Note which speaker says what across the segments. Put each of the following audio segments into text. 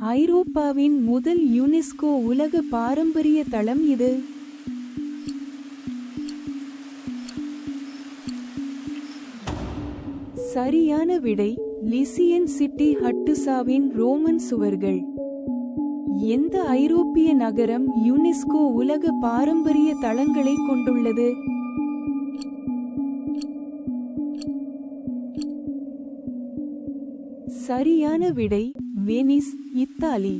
Speaker 1: ஐரோப்பாவின் முதல் யுனெஸ்கோ உலக பாரம்பரிய தளம் இது. சரியான விடை லிசியன் சிட்டி ஹட்டுசாவின் ரோமன் சுவர்கள். எந்த ஐரோப்பிய நகரம் யுனெஸ்கோ உலக பாரம்பரிய தளங்களை கொண்டுள்ளது? சரியான விடை வெனிஸ் இத்தாலி.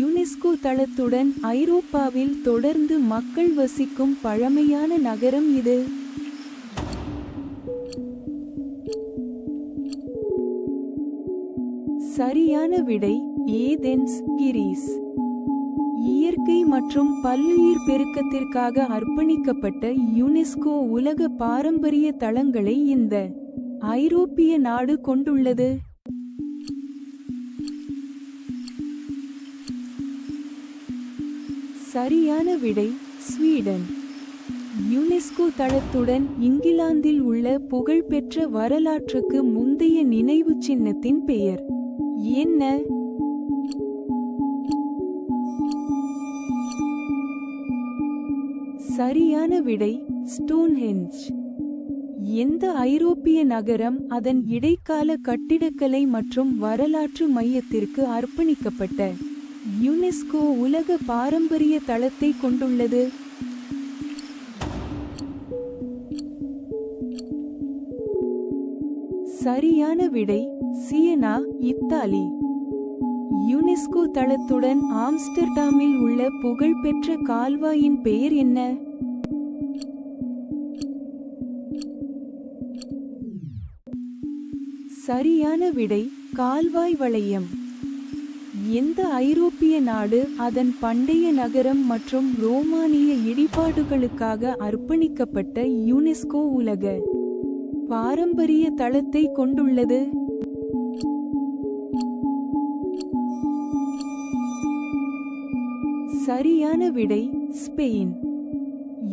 Speaker 1: யுனெஸ்கோ தளத்துடன் ஐரோப்பாவில் தொடர்ந்து மக்கள் வசிக்கும் பழமையான நகரம் இது. சரியான விடை ஏதென்ஸ் கிரீஸ். இயற்கை மற்றும் பல்லுயிர் பெருக்கத்திற்காக அர்ப்பணிக்கப்பட்ட யுனெஸ்கோ உலக பாரம்பரிய தளங்களை இந்த ஐரோப்பிய நாடு கொண்டுள்ளது. சரியான விடை ஸ்வீடன். யுனெஸ்கோ தளத்துடன் இங்கிலாந்தில் உள்ள புகழ்பெற்ற வரலாற்றுக்கு முந்தைய நினைவு சின்னத்தின் பெயர். என்ன? சரியான விடை ஸ்டோன்ஹெஞ்ச் எந்த ஐரோப்பிய நகரம் அதன் இடைக்கால கட்டிடக்கலை மற்றும் வரலாற்று மையத்திற்கு அர்ப்பணிக்கப்பட்ட? யுனெஸ்கோ உலக பாரம்பரிய தளத்தை கொண்டுள்ளது. சரியான விடை சியனா இத்தாலி. யுனெஸ்கோ தளத்துடன் ஆம்ஸ்டர்டாமில் உள்ள புகழ்பெற்ற கால்வாயின் பெயர் என்ன? சரியான விடை கால்வாய் வளையம். எந்த ஐரோப்பிய நாடு அதன் பண்டைய நகரம் மற்றும் ரோமானிய இடிபாடுகளுக்காக அர்ப்பணிக்கப்பட்ட யுனெஸ்கோ உலக பாரம்பரிய தளத்தை கொண்டுள்ளது? சரியான விடை ஸ்பெயின்.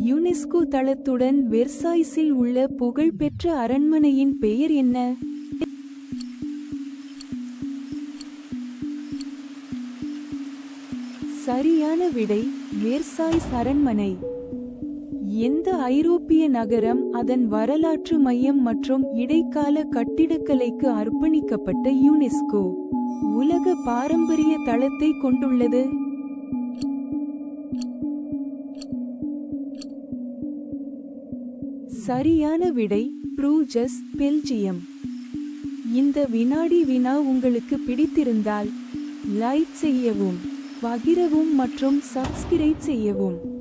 Speaker 1: யுனெஸ்கோ தளத்துடன் வெர்சாய்ஸில் உள்ள புகழ்பெற்ற அரண்மனையின் பெயர் என்ன? சரியான விடை வேர்சாய் அரண்மனை எந்த ஐரோப்பிய நகரம் அதன் வரலாற்று மையம் மற்றும் இடைக்கால கட்டிடக்கலைக்கு அர்ப்பணிக்கப்பட்ட யுனெஸ்கோ? உலக பாரம்பரிய தளத்தை கொண்டுள்ளது. சரியான விடை ப்ரூஜஸ் பெல்ஜியம். இந்த வினாடி வினா உங்களுக்கு பிடித்திருந்தால் லைக் செய்யவும். பகிரவும் மற்றும் சப்ஸ்கிரைப் செய்யவும்.